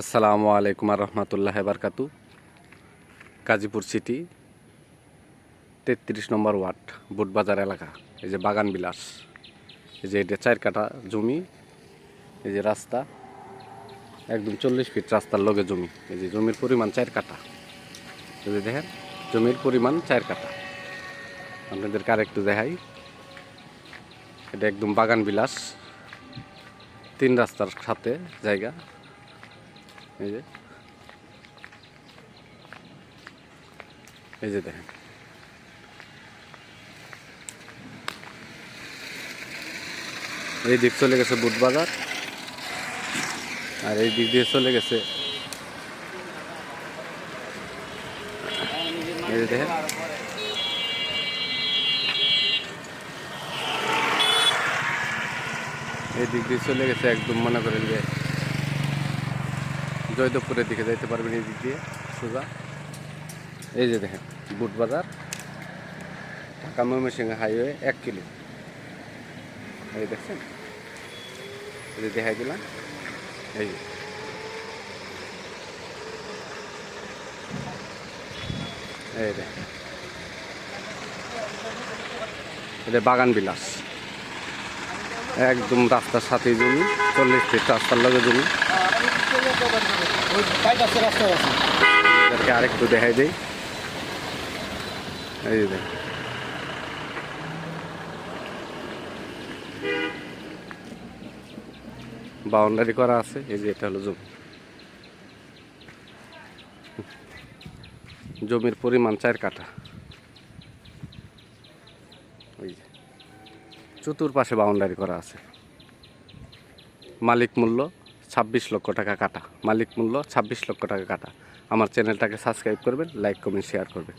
আসসালামু আলাইকুম রহমতুল্লাহ বারকাতু। গাজীপুর সিটি, তেত্রিশ নম্বর ওয়ার্ড, বুটবাজার এলাকা। এই যে বাগান বিলাস, এই যে এটা চার কাটা জমি, এই যে রাস্তা, একদম চল্লিশ ফিট রাস্তার লগে জমি। এই যে জমির পরিমাণ চার কাটা যদি দেখেন, জমির পরিমাণ চার কাটা আপনাদেরকে আরেকটু দেখাই। এটা একদম বাগান বিলাস, তিন রাস্তার সাথে জায়গা। এই যে। এই যে দেখেন। এই দিক চলে গেছে বুটবাজার, আর এই দিক দিয়ে চলে গেছে এই যে দেখেন। এই দিক দিয়ে চলে গেছে একদম মনে করেন যে জয়দেবপুরের দিকে যাইতে পারবেন এই দিক দিয়ে, সোজা। এই যে দেখেন, বুট বাজার, ঢাকা ময়মনসিংহ হাইওয়ে এক কিলো। এই দেখছেন? এই যে দেখাই দিলাম। এই। এই দেখেন। এটা বাগান বিলাস। একদম রাস্তার সাথেই জমি, চল্লিশ ফিট রাস্তার লগে জমি। আরেকটু দেখাই দেই। এই দেখ। বাউন্ডারি করা আছে, এই যে এটা হলো জমি। জমির পরিমাণ চার কাঠা ওই যে চতুর্পাশে বাউন্ডারি করা আছে। মালিক মূল্য ছাব্বিশ লক্ষ টাকা কাটা। মালিক মূল্য ছাব্বিশ লক্ষ টাকা কাটা। আমার চ্যানেলটাকে সাবস্ক্রাইব করবেন লাইক কমেন্ট শেয়ার করবেন।